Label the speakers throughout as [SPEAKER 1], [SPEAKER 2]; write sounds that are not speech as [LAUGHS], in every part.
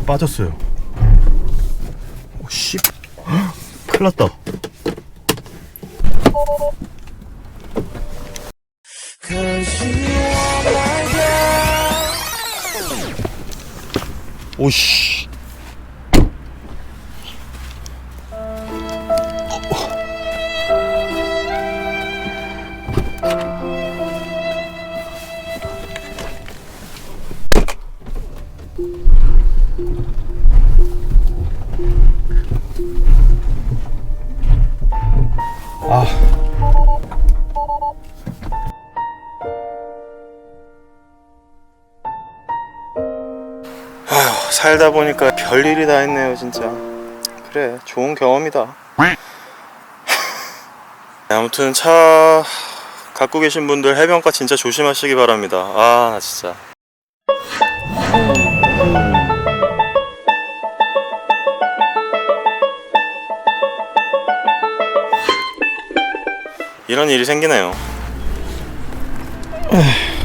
[SPEAKER 1] 빠졌어요. 오, 씨. 헉, 큰일 났다. 오씨. 별일이 다 있네요, 진짜. 그래, 좋은 경험이다. [LAUGHS] 아무튼 차 갖고 계신 분들 해변가 진짜 조심하시기 바랍니다. 아, 나 진짜. 이런 일이 생기네요. [SIGHS] [LAUGHS]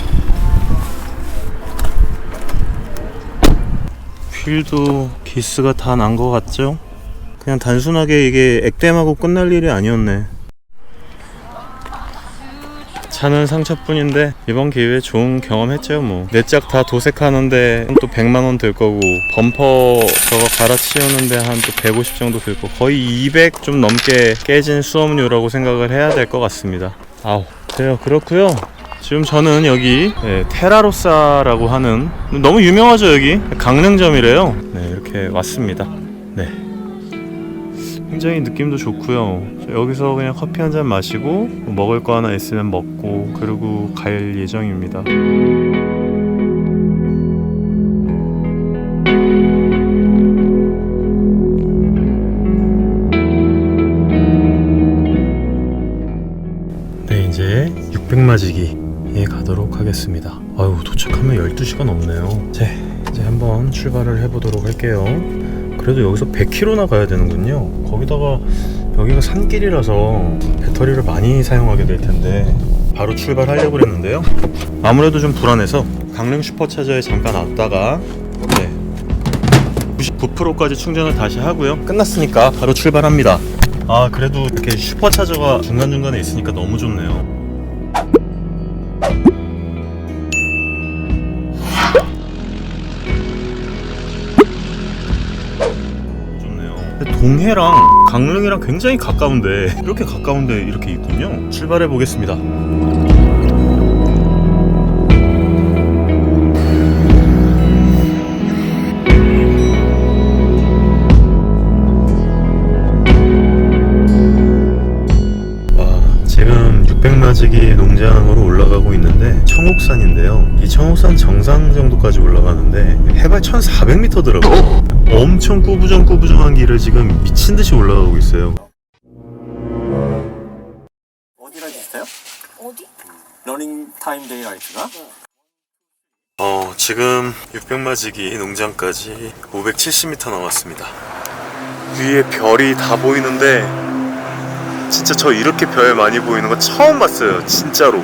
[SPEAKER 1] 휠도 기스가 다 난 것 같죠? 그냥 단순하게 이게 액땜하고 끝날 일이 아니었네. 차는 상처뿐인데 이번 기회에 좋은 경험했죠 뭐. 내 짝 다 도색하는데 또 100만 원 들 거고 범퍼 저거 갈아치우는데 한 또 150 정도 들 거. 거의 200 좀 넘게 깨진 수업료라고 생각을 해야 될 것 같습니다. 아우 그래요 그렇고요. 지금 저는 여기 예, 테라로사라고 하는 너무 유명하죠 여기 강릉점이래요. 네 이렇게 왔습니다. 네. 굉장히 느낌도 좋고요. 여기서 그냥 커피 한 잔 마시고 뭐 먹을 거 하나 있으면 먹고 그리고 갈 예정입니다. 600마지기에 가도록 하겠습니다. 아유, 도착하면 12시간 넘네요. 네, 이제 한번 출발을 해보도록 할게요. 그래도 여기서 100km나 가야 되는군요. 거기다가 여기가 산길이라서 배터리를 많이 사용하게 될 텐데 바로 출발하려고 그랬는데요. 아무래도 좀 불안해서 강릉 슈퍼차저에 잠깐 왔다가 네, 99%까지 충전을 다시 하고요. 끝났으니까 바로 출발합니다. 아 그래도 이렇게 슈퍼차저가 중간중간에 있으니까 너무 좋네요. 동해랑 강릉이랑 굉장히 가까운데 이렇게 가까운데 이렇게 있군요. 출발해 보겠습니다. 와, 지금 600마지기 농장으로 있는데 청옥산인데요. 이 청옥산 정상 정도까지 올라가는데 해발 1,400m더라고요. 엄청 꾸부정꾸부정한 길을 지금 미친 듯이 올라가고 있어요.
[SPEAKER 2] 어디랑 비슷해요?
[SPEAKER 3] 어디?
[SPEAKER 2] 러닝 타임 데이라이트가?
[SPEAKER 1] 어, 지금 600마지기 농장까지 570m 남았습니다. 위에 별이 다 보이는데 진짜 저 이렇게 별 많이 보이는 거 처음 봤어요. 진짜로.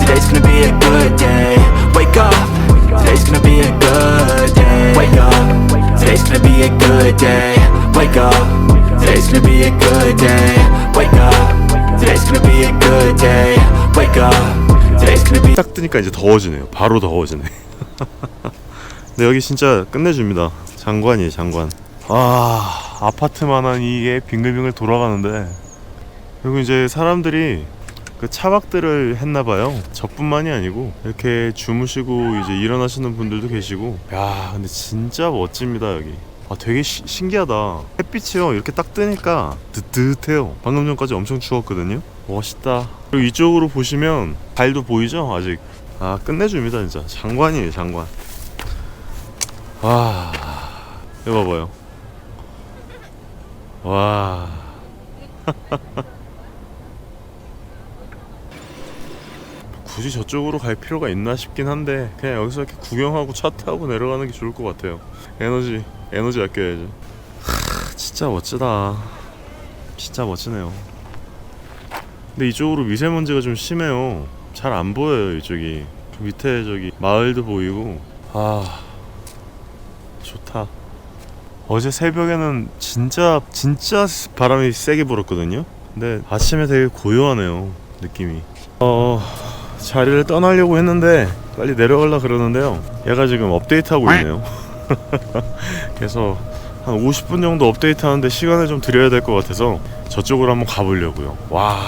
[SPEAKER 4] Today's gonna be a good day. Wake up. Today's gonna be a good day. Wake up. Today's gonna be a good day. Wake up. Today's gonna be a good day. Wake up. wake up Today's gonna be
[SPEAKER 1] 딱 뜨니까 이제 더워지네요. 바로 더워지네. 근데 여기 진짜 끝내줍니다. 장관이에요, 장관. 아, 아파트만한 이게 빙글빙글 돌아가는데. 그리고 이제 사람들이 그 차박들을 했나 봐요. 저뿐만이 아니고 이렇게 주무시고 이제 일어나시는 분들도 계시고. 야, 근데 진짜 멋집니다 여기. 아, 되게 시- 신기하다. 햇빛이요 이렇게 딱 뜨니까 뜨뜻해요. 방금 전까지 엄청 추웠거든요. 멋있다. 그리고 이쪽으로 보시면 달도 보이죠? 아직. 아 끝내줍니다 진짜. 장관이에요 장관. 와, 이거 봐봐요. 와. [LAUGHS] 굳이 저쪽으로 갈 필요가 있나 싶긴 한데 그냥 여기서 이렇게 구경하고 차 타고 내려가는 게 좋을 것 같아요. 에너지 에너지 아껴야죠. 하, 진짜 멋지다. 진짜 멋지네요. 근데 이쪽으로 미세먼지가 좀 심해요. 잘 안 보여요 이쪽이. 그 밑에 저기 마을도 보이고. 아 좋다. 어제 새벽에는 진짜 진짜 바람이 세게 불었거든요. 근데 아침에 되게 고요하네요 느낌이. 어 자리를 떠나려고 했는데 빨리 내려가려 그러는데요. 얘가 지금 업데이트하고 있네요. [LAUGHS] 그래서 한 50분 정도 업데이트하는데 시간을 좀 드려야 될 것 같아서 저쪽으로 한번 가보려고요. 와,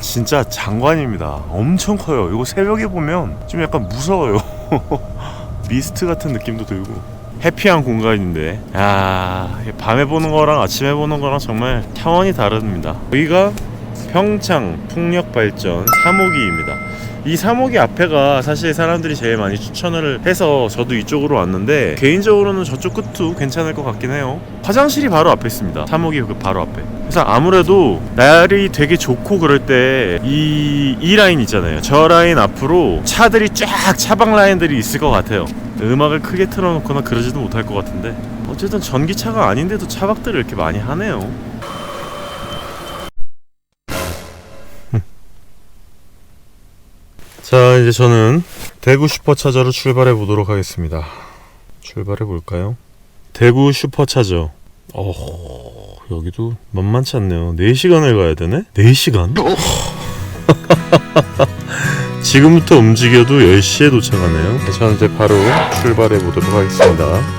[SPEAKER 1] 진짜 장관입니다. 엄청 커요. 이거 새벽에 보면 좀 약간 무서워요. [LAUGHS] 미스트 같은 느낌도 들고. 해피한 공간인데, 야, 밤에 보는 거랑 아침에 보는 거랑 정말 차원이 다릅니다. 여기가 평창 풍력발전 3호기입니다. 이 3호기 앞에가 사실 사람들이 제일 많이 추천을 해서 저도 이쪽으로 왔는데 개인적으로는 저쪽 끝도 괜찮을 것 같긴 해요. 화장실이 바로 앞에 있습니다. 3호기 그 바로 앞에. 그래서 아무래도 날이 되게 좋고 그럴 때 이 이 라인 있잖아요. 저 라인 앞으로 차들이 쫙 차박 라인들이 있을 것 같아요. 음악을 크게 틀어놓거나 그러지도 못할 것 같은데 어쨌든 전기차가 아닌데도 차박들을 이렇게 많이 하네요. 자 이제 저는 대구 슈퍼차저로 출발해 보도록 하겠습니다 출발해 볼까요? 대구 슈퍼차저 어 여기도 만만치 않네요 4시간을 가야 되네? 4시간? [LAUGHS] 지금부터 움직여도 10시에 도착하네요 저는 이제 바로 출발해 보도록 하겠습니다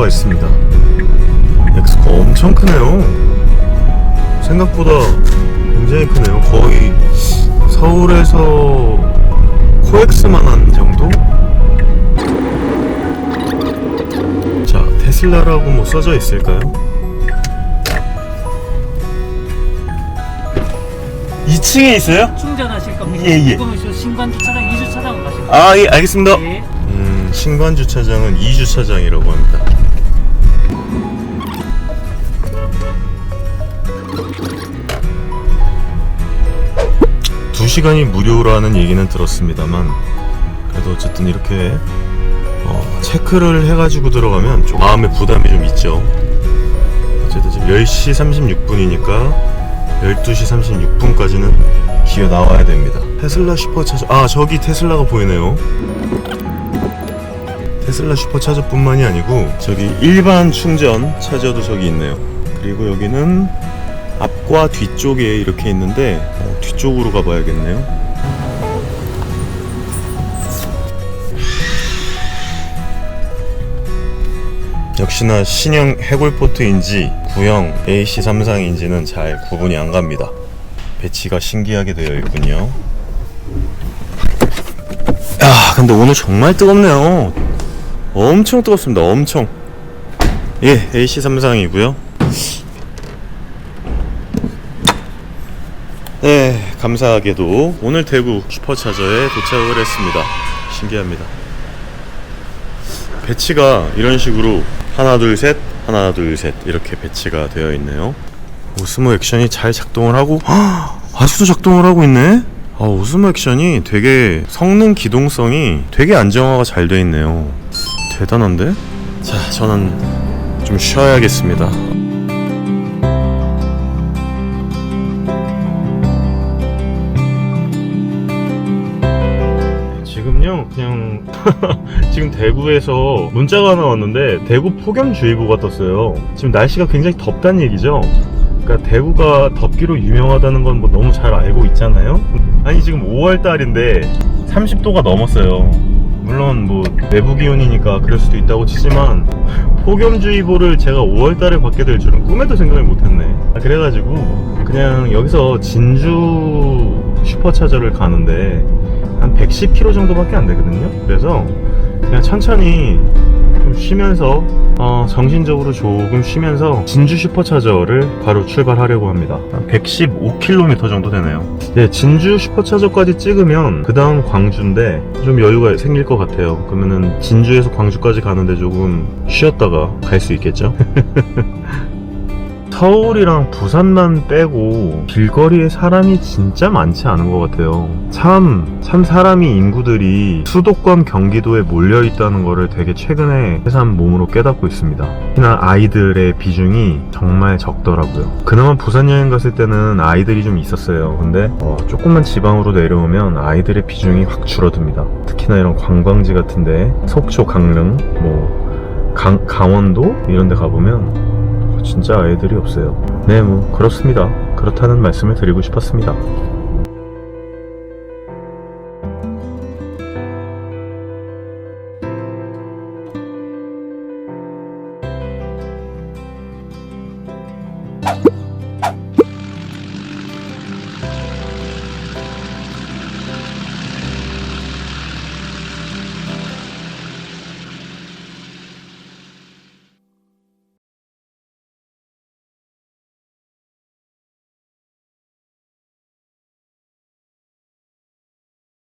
[SPEAKER 1] 엑스코가 있습니다. 엑스코 엄청 크네요. 생각보다 굉장히 크네요. 거의 서울에서 코엑스만한 정도? 자, 테슬라라고 뭐 써져 있을까요? 2층에 있어요?
[SPEAKER 3] 충전하실 겁니다.
[SPEAKER 1] 예, 예.
[SPEAKER 3] 그러면 저 신관 주차장 2주차장으로 가실 거예요.
[SPEAKER 1] 아, 예, 알겠습니다.
[SPEAKER 3] 예.
[SPEAKER 1] 음, 신관 주차장은 2주차장이라고 합니다. 시간이 무료라는 얘기는 들었습니다만 그래도 어쨌든 이렇게 어, 체크를 해가지고 들어가면 좀 마음의 부담이 좀 있죠. 어쨌든 지금 10시 36분이니까 12시 36분까지는 기어 나와야 됩니다. 테슬라 슈퍼차저 아 저기 테슬라가 보이네요. 테슬라 슈퍼차저뿐만이 아니고 저기 일반 충전 차저도 저기 있네요. 그리고 여기는 앞과 뒤쪽에 이렇게 있는데 어, 뒤쪽으로 가봐야겠네요. 역시나 신형 해골포트인지 구형 AC33인지는 잘 구분이 안 갑니다. 배치가 신기하게 되어 있군요. 야, 근데 오늘 정말 뜨겁네요. 엄청 뜨겁습니다. 엄청. 예, AC33이고요. 네, 감사하게도 오늘 대구 슈퍼차저에 도착을 했습니다. 신기합니다. 배치가 이런 식으로 하나 둘 셋, 하나 둘 셋 이렇게 배치가 되어 있네요. 오스모 액션이 잘 작동을 하고 헉! 아직도 작동을 하고 있네. 아, 오스모 액션이 되게 성능 기동성이 되게 안정화가 잘 되어 있네요. 대단한데? 자, 저는 좀 쉬어야겠습니다. 지금요? 그냥 [LAUGHS] 지금 대구에서 문자가 하나 왔는데 대구 폭염주의보가 떴어요. 지금 날씨가 굉장히 덥다는 얘기죠? 그러니까 대구가 덥기로 유명하다는 건 뭐 너무 잘 알고 있잖아요? 아니 지금 5월 달인데 30도가 넘었어요. 물론 뭐 내부 기온이니까 그럴 수도 있다고 치지만 폭염주의보를 제가 5월 달에 받게 될 줄은 꿈에도 생각을 못했네. 아, 그래가지고 그냥 여기서 진주 슈퍼차저를 가는데 한 110km 정도밖에 안 되거든요. 그래서 그냥 천천히 좀 쉬면서 어, 정신적으로 조금 쉬면서 진주 슈퍼차저를 바로 출발하려고 합니다. 한 115km 정도 되네요. 네, 진주 슈퍼차저까지 찍으면 그 다음 광주인데 좀 여유가 생길 것 같아요. 그러면은 진주에서 광주까지 가는데 조금 쉬었다가 갈 수 있겠죠? [LAUGHS] 서울이랑 부산만 빼고 길거리에 사람이 진짜 많지 않은 것 같아요. 참, 참 사람이 인구들이 수도권 경기도에 몰려 있다는 거를 되게 최근에 새삼 몸으로 깨닫고 있습니다. 특히나 아이들의 비중이 정말 적더라고요. 그나마 부산 여행 갔을 때는 아이들이 좀 있었어요. 근데 어, 조금만 지방으로 내려오면 아이들의 비중이 확 줄어듭니다. 특히나 이런 관광지 같은데 속초, 강릉, 뭐 강, 강원도 이런 데 가보면 진짜 아이들이 없어요. 네, 뭐 그렇습니다. 그렇다는 말씀을 드리고 싶었습니다.